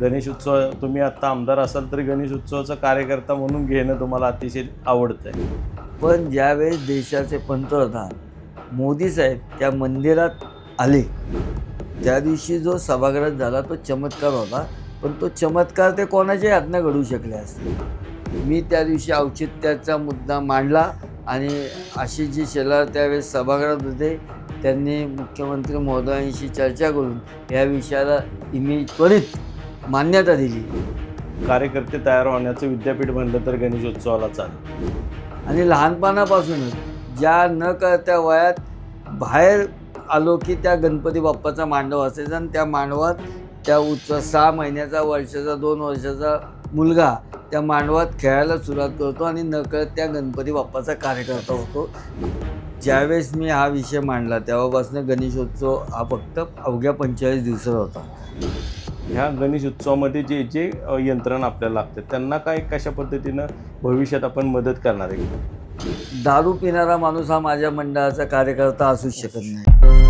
गणेश उत्सव तुम्ही आत्ता आमदार असाल तरी गणेश उत्सवाचा कार्यकर्ता म्हणून घेणं तुम्हाला अतिशय आवडतं आहे पण ज्यावेळेस देशाचे पंतप्रधान मोदी साहेब त्या मंदिरात आले त्या दिवशी जो सभागृहात झाला तो चमत्कार होता पण तो चमत्कार ते कोणाच्याही हातनं घडू शकले असते? मी त्या दिवशी औचित्याचा मुद्दा मांडला आणि अशी जी शेला त्यावेळेस सभागृहात होते. त्यांनी मुख्यमंत्री महोदयांशी चर्चा करून या विषयाला इमेज त्वरित मान्यता दिली. कार्यकर्ते तयार होण्याचं विद्यापीठ म्हणलं तर गणेशोत्सवाला चालेल आणि लहानपणापासूनच ज्या न कळत्या वयात बाहेर आलो की त्या गणपती बाप्पाचा मांडव असायचा आणि त्या मांडवात त्या उत्सव सहा महिन्याचा वर्षाचा दोन वर्षाचा मुलगा त्या मांडवात खेळायला सुरुवात करतो आणि नकळत त्या गणपती बाप्पाचा कार्यकर्ता होतो. ज्यावेळेस मी हा विषय मांडला तेव्हापासून गणेशोत्सव हा फक्त अवघ्या पंचेचाळीस दिवसाचा होता. ह्या गणेश उत्सवामध्ये जे जे यंत्रणा आपल्याला लागतात त्यांना काय कशा पद्धतीनं भविष्यात आपण मदत करणार आहे? दारू पिणारा माणूस हा माझ्या मंडळाचा कार्यकर्ता असूच शकत नाही.